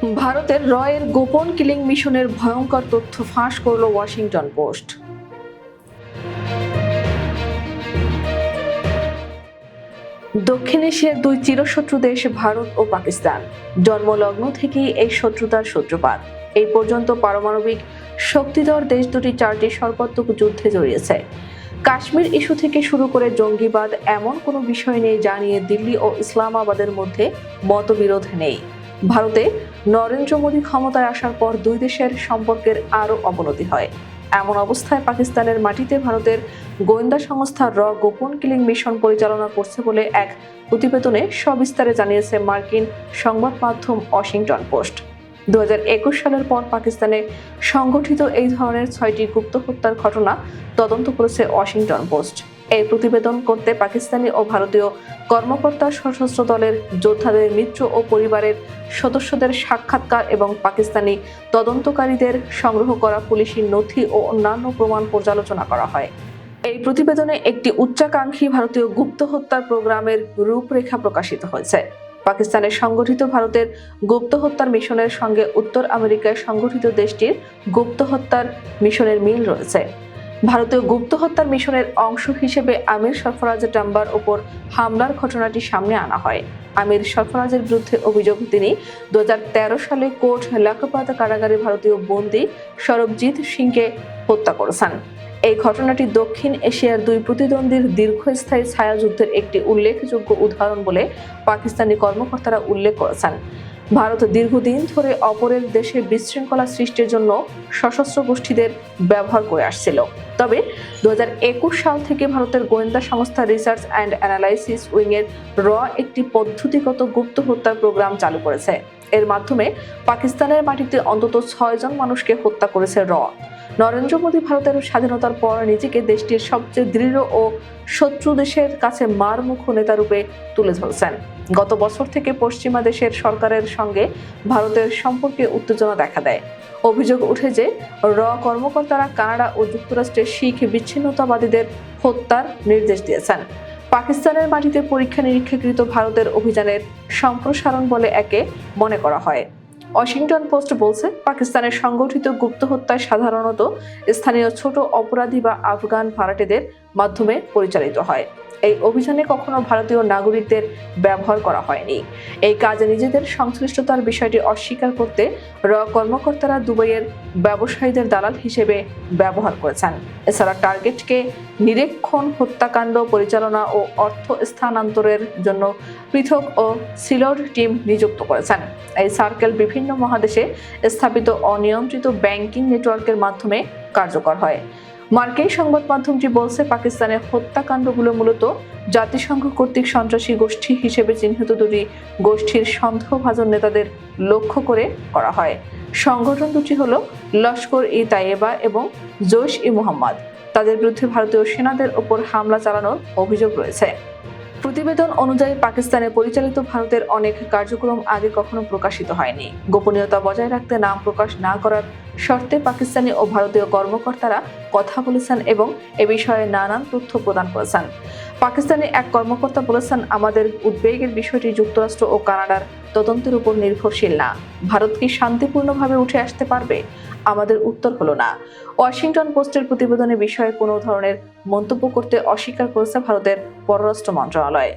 ভারতের রয়ের গোপন কিলিং মিশনের ভয়ঙ্কর তথ্য ফাঁস করল ওয়াশিংটন পোস্ট। দক্ষিণ এশিয়ার দুই চিরশত্রু দেশ ভারত ও পাকিস্তান। জন্মলগ্ন থেকেই এই শত্রুতার সূত্রপাত। এই পর্যন্ত পারমাণবিক শক্তিধর দেশ দুটি চারটি সর্বাত্মক যুদ্ধে জড়িয়েছে। কাশ্মীর ইস্যু থেকে শুরু করে জঙ্গিবাদ এমন কোনো বিষয় নেই যা নিয়ে দিল্লি ও ইসলামাবাদের মধ্যে মতবিরোধ নেই। ভারতে নরেন্দ্র মোদী ক্ষমতায় আসার পর দুই দেশের সম্পর্কের আরও অবনতি হয়। এমন অবস্থায় পাকিস্তানের মাটিতে ভারতের গোয়েন্দা সংস্থা র গোপন কিলিং মিশন পরিচালনা করছে বলে এক প্রতিবেদনে সবিস্তারে জানিয়েছে মার্কিন সংবাদ মাধ্যম ওয়াশিংটন পোস্ট। দু একুশ সালের পর পাকিস্তানে সংগঠিত এই ধরনের ছয়টি গুপ্ত হত্যার ঘটনা তদন্ত করেছে ওয়াশিংটন পোস্ট। এই প্রতিবেদন করতে পাকিস্তানি ও ভারতীয় কর্মকর্তা সশস্ত্র দলের যোদ্ধাদের মিত্র ও পরিবারের সদস্যদের সাক্ষাৎকার এবং পাকিস্তানি তদন্তকারীদের সংগ্রহ করা পুলিশি নথি ও অন্যান্য প্রমাণ পর্যালোচনা করা হয়। এই প্রতিবেদনে একটি উচ্চাকাঙ্ক্ষী ভারতীয় গুপ্ত হত্যার প্রোগ্রামের রূপরেখা প্রকাশিত হয়েছে। পাকিস্তানের সংগঠিত ভারতের গুপ্ত হত্যার মিশনের সঙ্গে উত্তর আমেরিকায় সংগঠিত দেশটির গুপ্ত হত্যার মিশনের মিল রয়েছে। ভারতীয় গুপ্ত হত্যার মিশনের অংশ হিসেবে আমির সরফরাজ টাম্বার ওপর হামলার ঘটনাটি সামনে আনা হয়। আমির সরফরাজের বিরুদ্ধে অভিযোগ তিনি দু হাজার তেরো সালে কোর্ট লাখপাত কারাগারে ভারতীয় বন্দী সরবজিৎ সিংকে হত্যা করেছেন। এই ঘটনাটি দক্ষিণ এশিয়ার দুই প্রতিদ্বন্দ্বীর দীর্ঘস্থায়ী ছায়াযুদ্ধের একটি উল্লেখযোগ্য উদাহরণ বলে পাকিস্তানি কর্মকর্তারা উল্লেখ করেছেন। ভারত দীর্ঘদিন ধরে অপরের দেশে বিশৃঙ্খলা সৃষ্টির জন্য সশস্ত্র গোষ্ঠীদের ব্যবহার করে আসছিল। তবে দু হাজার একুশ সাল থেকে ভারতের গোয়েন্দা সংস্থা রিসার্চ অ্যান্ড অ্যানালাইসিস উইংয়ের র একটি পদ্ধতিগত গুপ্ত হত্যার প্রোগ্রাম চালু করেছে। এর মাধ্যমে পাকিস্তানের মাটিতে অন্তত ছয়জন মানুষকে হত্যা করেছে র। নরেন্দ্র মোদী ভারতের স্বাধীনতার পর নিজেকে দেশটির সবচেয়ে দৃঢ় ও শত্রু দেশের কাছে মারমুখ নেতারূপে তুলে ধরেছেন। গত বছর থেকে পশ্চিমা দেশের সরকারের সঙ্গে ভারতের সম্পর্কে উত্তেজনা দেখা দেয়। অভিযোগ উঠে যে, র কর্মকর্তারা কানাডা ও যুক্তরাষ্ট্রের শিখ বিচ্ছিন্নতাবাদীদের হত্যার নির্দেশ দিয়েছেন। পাকিস্তানের মাটিতে পরীক্ষা নিরীক্ষাকৃত ভারতের অভিযানের সম্প্রসারণ বলে একে মনে করা হয়। ওয়াশিংটন পোস্ট বলছে, পাকিস্তানের সংগঠিত গুপ্ত হত্যায় সাধারণত স্থানীয় ছোট অপরাধী বা আফগান ভাড়াটেদের মাধ্যমে পরিচালিত হয়। এই অভিযানে কখনো ভারতীয় নাগরিকদের ব্যবহার করা হয়নি। এই কাজে নিজেদের সংশ্লিষ্টতার বিষয়টি অস্বীকার করতে র কর্মকর্তারা দুবাইয়ের ব্যবসায়ীদের দালাল হিসেবে ব্যবহার করেছেন। এছাড়া টার্গেটকে নিরীক্ষণ, হত্যাকাণ্ড, পরিচালনা ও অর্থ স্থানান্তরের জন্য পৃথক ও সিলড টিম নিযুক্ত করেছেন। এই সার্কেল বিভিন্ন মহাদেশে স্থাপিত অনিয়ন্ত্রিত ব্যাংকিং নেটওয়ার্কের মাধ্যমে কার্যকর হয়। মার্কিন সংবাদ মাধ্যমটি বলছে, পাকিস্তানের হত্যাকাণ্ডগুলো মূলত জাতিসংঘ কর্তৃক সন্ত্রাসী গোষ্ঠী হিসেবে চিহ্নিত দুটি গোষ্ঠীর সন্দেহভাজন নেতাদের লক্ষ্য করে করা হয়। সংগঠন দুটি হল লস্কর ই তাইয়েবা এবং জৈশ ই মোহাম্মদ। তাদের বিরুদ্ধে ভারতীয় সেনাদের ওপর হামলা চালানোর অভিযোগ রয়েছে। প্রতিবেদন অনুযায়ী পাকিস্তানে পরিচালিত ভারতের অনেক কার্যক্রম আগে কখনো প্রকাশিত হয়নি। গোপনীয়তা বজায় রাখতে নাম প্রকাশ না করার শর্তে পাকিস্তানি ও ভারতীয় কর্মকর্তারা কথা বলেছেন এবং এ বিষয়ে নানান তথ্য প্রদান করেছেন। পাকিস্তানি এক কর্মকর্তা বলেছেন, আমাদের উদ্বেগের বিষয়টি যুক্তরাষ্ট্র ও কানাডার তদন্তের উপর নির্ভরশীল না। ভারত কি শান্তিপূর্ণভাবে উঠে আসতে পারবে? আমাদের উত্তর হলো না। ওয়াশিংটন পোস্টের প্রতিবেদনের বিষয়ে কোনো ধরনের মন্তব্য করতে অস্বীকার করেছে ভারতের পররাষ্ট্র মন্ত্রণালয়।